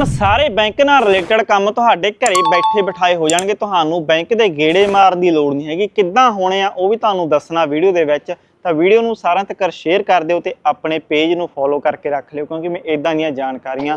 ਹੁਣ ਸਾਰੇ ਬੈਂਕ ਨਾਲ ਰਿਲੇਟਡ ਕੰਮ ਤੁਹਾਡੇ ਘਰੇ ਬੈਠੇ ਬਿਠਾਏ ਹੋ ਜਾਣਗੇ। ਤੁਹਾਨੂੰ ਬੈਂਕ ਦੇ ਗੇੜੇ ਮਾਰਨ ਦੀ ਲੋੜ ਨਹੀਂ ਹੈਗੀ। ਕਿੱਦਾਂ ਹੋਣੇ ਆ, ਉਹ ਵੀ ਤੁਹਾਨੂੰ ਦੱਸਣਾ ਵੀਡੀਓ ਦੇ ਵਿੱਚ। ਤਾਂ ਵੀਡੀਓ ਨੂੰ ਸਾਰਿਆਂ ਤੱਕ ਸ਼ੇਅਰ ਕਰ ਦਿਓ ਤੇ ਆਪਣੇ ਪੇਜ ਨੂੰ ਫੋਲੋ ਕਰਕੇ ਰੱਖ ਲਿਓ, ਕਿਉਂਕਿ ਮੈਂ ਇਦਾਂ ਦੀਆਂ ਜਾਣਕਾਰੀਆਂ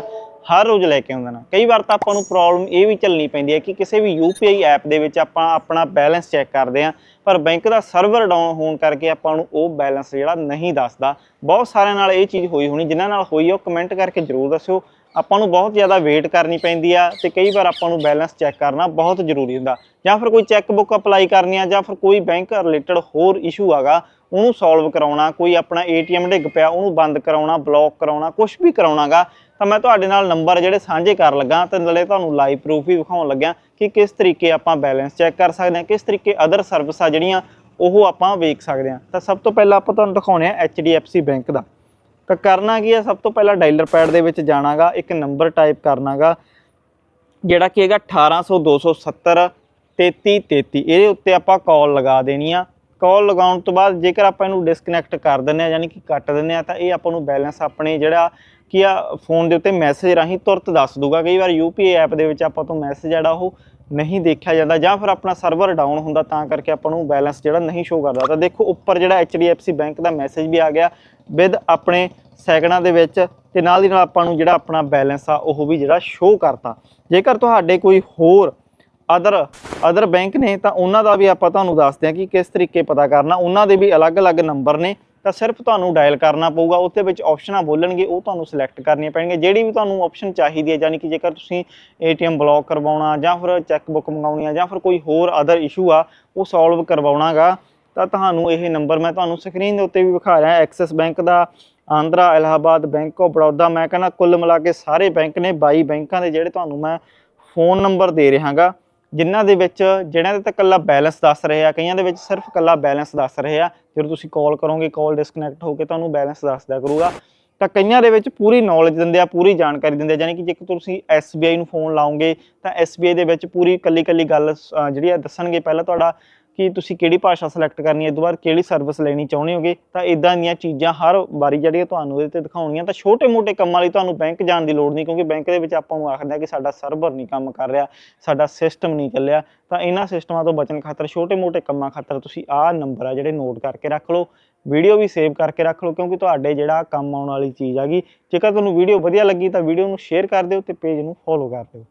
ਹਰ ਰੋਜ਼ ਲੈ ਕੇ ਆਉਂਦਾ ਨਾ। ਕਈ ਵਾਰ ਤਾਂ ਆਪਾਂ ਨੂੰ ਪ੍ਰੋਬਲਮ ਇਹ ਵੀ ਚੱਲਣੀ ਪੈਂਦੀ ਹੈ ਕਿ ਕਿਸੇ ਵੀ UPI ਐਪ ਦੇ ਵਿੱਚ ਆਪਾਂ ਆਪਣਾ ਬੈਲੈਂਸ ਚੈੱਕ ਕਰਦੇ ਹਾਂ, ਪਰ ਬੈਂਕ ਦਾ ਸਰਵਰ ਡਾਊਨ ਹੋਣ ਕਰਕੇ ਆਪਾਂ ਨੂੰ ਉਹ ਬੈਲੈਂਸ ਜਿਹੜਾ ਨਹੀਂ ਦੱਸਦਾ। ਬਹੁਤ ਸਾਰਿਆਂ ਨਾਲ ਇਹ ਚੀਜ਼ ਹੋਈ ਹੋਣੀ, ਜਿਨ੍ਹਾਂ ਨਾਲ ਹੋਈ ਉਹ ਕਮੈਂਟ ਕਰਕੇ ਜਰੂਰ ਦੱਸਿਓ। ਆਪਾਂ ਨੂੰ ਬਹੁਤ ਜ਼ਿਆਦਾ ਵੇਟ ਕਰਨੀ ਪੈਂਦੀ ਆ ਤੇ ਕਈ ਵਾਰ ਆਪਾਂ ਨੂੰ ਬੈਲੈਂਸ ਚੈੱਕ ਕਰਨਾ ਬਹੁਤ ਜ਼ਰੂਰੀ ਹੁੰਦਾ। ਜਾਂ ਫਿਰ ਕੋਈ ਚੈੱਕ ਬੁੱਕ ਅਪਲਾਈ ਕਰਨੀ ਆ ਜਾਂ ਫਿਰ ਕੋਈ ਬੈਂਕ ਰਿਲੇਟਡ ਹੋਰ ਇਸ਼ੂ ਆਗਾ, ਉਹਨੂੰ ਸੋਲਵ ਕਰਾਉਣਾ, ਕੋਈ ਆਪਣਾ ਏਟੀਐਮ ਡਿੱਗ ਪਿਆ, ਉਹਨੂੰ ਬੰਦ ਕਰਾਉਣਾ ਬਲੌਕ ਕਰਾਉਣਾ ਕੁਝ ਵੀ ਕਰਾਉਣਾਗਾ, ਤਾਂ ਮੈਂ ਤੁਹਾਡੇ ਨਾਲ ਨੰਬਰ ਜਿਹੜੇ ਸਾਂਝੇ ਕਰਨ ਲੱਗਾ ਤੇ ਨਾਲੇ ਤੁਹਾਨੂੰ ਲਾਈਵ ਪ੍ਰੂਫ ਵੀ ਵਿਖਾਉਣ ਲੱਗਿਆ ਕਿ ਕਿਸ ਤਰੀਕੇ ਆਪਾਂ ਬੈਲੈਂਸ ਚੈੱਕ ਕਰ ਸਕਦੇ ਹਾਂ, ਕਿਸ ਤਰੀਕੇ ਅਦਰ ਸਰਵਿਸਾਂ ਜਿਹੜੀਆਂ ਉਹ ਆਪਾਂ ਵੇਖ ਸਕਦੇ ਹਾਂ। ਤਾਂ ਸਭ ਤੋਂ ਪਹਿਲਾਂ ਆਪਾਂ ਤੁਹਾਨੂੰ ਦਿਖਾਉਣੇ ਆ HDFC ਬੈਂਕ ਦਾ। ਤਾਂ ਕਰਨਾ ਕੀ ਹੈ? ਸਭ ਤੋਂ ਪਹਿਲਾਂ ਡਾਇਲਰ ਪੈਡ ਦੇ ਵਿੱਚ ਜਾਣਾਗਾ, ਇੱਕ ਨੰਬਰ ਟਾਈਪ ਕਰਨਾਗਾ, ਜਿਹੜਾ ਕੀ ਹੈਗਾ 1800 270 3333 ਇਹਦੇ ਉੱਤੇ ਆਪਾਂ ਕਾਲ ਲਗਾ ਦੇਣੀ ਆ। ਕਾਲ ਲਗਾਉਣ ਤੋਂ ਬਾਅਦ ਜੇਕਰ ਆਪਾਂ ਇਹਨੂੰ ਡਿਸਕਨੈਕਟ ਕਰ ਦਿੰਦੇ ਆ, ਯਾਨੀ ਕਿ ਕੱਟ ਦਿੰਦੇ ਆ, ਤਾਂ ਇਹ ਆਪਾਂ ਨੂੰ ਬੈਲੈਂਸ ਆਪਣੇ ਜਿਹੜਾ ਕੀ ਆ ਫੋਨ ਦੇ ਉੱਤੇ ਮੈਸੇਜ ਰਾਹੀਂ ਤੁਰਤ ਦੱਸ ਦੂਗਾ। ਕਈ ਵਾਰ UPI ਐਪ ਦੇ ਵਿੱਚ ਆਪਾਂ ਤੋਂ ਮੈਸੇਜ ਜਿਹੜਾ ਉਹ ਨਹੀਂ ਦੇਖਿਆ ਜਾਂਦਾ ਜਾਂ ਫਿਰ ਆਪਣਾ ਸਰਵਰ ਡਾਊਨ ਹੁੰਦਾ ਤਾਂ ਕਰਕੇ ਆਪਾਂ ਨੂੰ ਬੈਲੈਂਸ ਜਿਹੜਾ ਨਹੀਂ ਸ਼ੋ ਕਰਦਾ। ਤਾਂ ਦੇਖੋ ਉੱਪਰ ਜਿਹੜਾ HDFC ਬੈਂਕ ਦਾ ਮੈਸੇਜ ਵੀ ਆ ਗਿਆ ਵਿਦ ਆਪਣੇ ਸੈਕਿੰਡਾਂ ਦੇ ਵਿੱਚ ਤੇ ਨਾਲ ਦੀ ਨਾਲ ਆਪਾਂ ਨੂੰ ਜਿਹੜਾ ਆਪਣਾ ਬੈਲੈਂਸ ਆ, ਉਹ ਵੀ ਜਿਹੜਾ ਸ਼ੋ ਕਰਤਾ। ਜੇਕਰ ਤੁਹਾਡੇ ਕੋਈ ਹੋਰ ਅਦਰ ਅਦਰ ਬੈਂਕ ਨੇ ਤਾਂ ਉਹਨਾਂ ਦਾ ਵੀ ਆਪਾਂ ਤੁਹਾਨੂੰ ਦੱਸਦੇ ਹਾਂ ਕਿ ਕਿਸ ਤਰੀਕੇ ਪਤਾ ਕਰਨਾ। ਉਹਨਾਂ ਦੇ ਵੀ ਅਲੱਗ-ਅਲੱਗ ਨੰਬਰ ਨੇ। ਤਾਂ ਸਿਰਫ ਤੁਹਾਨੂੰ ਡਾਇਲ ਕਰਨਾ ਪਊਗਾ ਉੱਤੇ ਵਿੱਚ ਆਪਸ਼ਨਾਂ ਬੋਲਣਗੇ, ਉਹ ਤੁਹਾਨੂੰ ਸਿਲੈਕਟ ਕਰਨੀਆਂ ਪੈਣਗੀਆਂ। ਜਿਹੜੀ ਵੀ ਤੁਹਾਨੂੰ ਆਪਸ਼ਨ ਚਾਹੀਦੀ ਹੈ ਯਾਨੀ ਕਿ ਜੇਕਰ ਤੁਸੀਂ ਏਟੀਐਮ ਬਲੌਕ ਕਰਵਾਉਣਾ, ਜਾਂ ਫਿਰ ਚੈੱਕ ਬੁੱਕ ਮੰਗਾਉਣੀ ਆ, ਜਾਂ ਫਿਰ ਕੋਈ ਹੋਰ ਅਦਰ ਇਸ਼ੂ ਆ, ਉਹ ਸੋਲਵ ਕਰਵਾਉਣਾਗਾ, ਤਾਂ ਤੁਹਾਨੂੰ ਇਹ ਨੰਬਰ ਮੈਂ ਤੁਹਾਨੂੰ ਸਕਰੀਨ ਦੇ ਉੱਤੇ ਵੀ ਵਿਖਾ ਰਿਹਾ ਐਕਸਿਸ ਬੈਂਕ ਦਾ ਆਂਧਰਾ ਇਲਾਹਾਬਾਦ ਬੈਂਕ ਆਫ ਬੜੌਦਾ ਮੈਂ ਕਹਿੰਦਾ ਕੁੱਲ ਮਿਲਾ ਕੇ ਸਾਰੇ ਬੈਂਕ ਨੇ 22 ਬੈਂਕਾਂ ਦੇ ਜਿਹੜੇ ਤੁਹਾਨੂੰ ਮੈਂ ਫੋਨ ਨੰਬਰ ਦੇ ਰਿਹਾਗਾ। ਜਿਨ੍ਹਾਂ ਦੇ ਵਿੱਚ ਜਿਹੜਿਆਂ ਦੇ ਤਾਂ ਕੱਲਾ ਬੈਲੈਂਸ ਦੱਸ ਰਹੇ ਆ, ਕਈਆਂ ਦੇ ਵਿੱਚ ਸਿਰਫ ਕੱਲਾ ਬੈਲੈਂਸ ਦੱਸ ਰਹੇ ਆ। ਜਦੋਂ ਤੁਸੀਂ ਕਾਲ ਕਰੋਗੇ ਕਾਲ ਡਿਸਕਨੈਕਟ ਹੋ ਕੇ ਤੁਹਾਨੂੰ ਬੈਲੈਂਸ ਦੱਸਦਾ ਕਰੂਗਾ। ਤਾਂ ਕਈਆਂ ਦੇ ਵਿੱਚ ਪੂਰੀ ਨੌਲੇਜ ਦਿੰਦੇ ਆ, ਪੂਰੀ ਜਾਣਕਾਰੀ ਦਿੰਦੇ ਆ। ਯਾਨੀ ਕਿ ਜੇਕਰ ਤੁਸੀਂ SBI ਨੂੰ ਫੋਨ ਲਾਉਂਗੇ ਤਾਂ SBI ਦੇ ਵਿੱਚ ਪੂਰੀ ਕੱਲੀ ਕੱਲੀ ਗੱਲ ਜਿਹੜੀ ਆ, ਦੱਸਣਗੇ। ਪਹਿਲਾਂ ਤੁਹਾਡਾ ਕਿ ਤੁਸੀਂ ਕਿਹੜੀ ਭਾਸ਼ਾ ਸਿਲੈਕਟ ਕਰਨੀ ਹੈ ਇਸ ਤੋਂ ਬਾਅਦ ਕਿਹੜੀ ਸਰਵਿਸ ਲੈਣੀ ਚਾਹੁੰਦੇ ਹੋਗੇ, ਤਾਂ ਇਦਾਂ ਦੀਆਂ ਚੀਜ਼ਾਂ ਹਰ ਵਾਰੀ ਜਿਹੜੀਆਂ ਤੁਹਾਨੂੰ ਇਹਦੇ ਤੇ ਦਿਖਾਉਣੀਆਂ, ਤਾਂ ਛੋਟੇ-ਮੋਟੇ ਕੰਮਾਂ ਲਈ ਤੁਹਾਨੂੰ ਬੈਂਕ ਜਾਣ ਦੀ ਲੋੜ ਨਹੀਂ, ਕਿਉਂਕਿ ਬੈਂਕ ਦੇ ਵਿੱਚ ਆਪਾਂ ਨੂੰ ਆਖਦਾ ਕਿ ਸਾਡਾ ਸਰਵਰ ਨਹੀਂ ਕੰਮ ਕਰ ਰਿਹਾ, ਸਾਡਾ ਸਿਸਟਮ ਨਹੀਂ ਚੱਲਿਆ, ਤਾਂ ਇਹਨਾਂ ਸਿਸਟਮਾਂ ਤੋਂ ਬਚਣ ਖਾਤਰ ਛੋਟੇ-ਮੋਟੇ ਕੰਮਾਂ ਖਾਤਰ ਤੁਸੀਂ ਆਹ ਨੰਬਰ ਆ ਜਿਹੜੇ ਨੋਟ ਕਰਕੇ ਰੱਖ ਲਓ ਵੀਡੀਓ ਵੀ ਸੇਵ ਕਰਕੇ ਰੱਖ ਲਓ, ਕਿਉਂਕਿ ਤੁਹਾਡੇ ਜਿਹੜਾ ਕੰਮ ਆਉਣ ਵਾਲੀ ਚੀਜ਼ ਹੈਗੀ ਜੇਕਰ ਤੁਹਾਨੂੰ ਵੀਡੀਓ ਵਧੀਆ ਲੱਗੀ ਤਾਂ ਵੀਡੀਓ ਨੂੰ ਸ਼ੇਅਰ ਕਰ ਦਿਓ ਤੇ ਪੇਜ ਨੂੰ ਫੋਲੋ ਕਰ ਦਿਓ।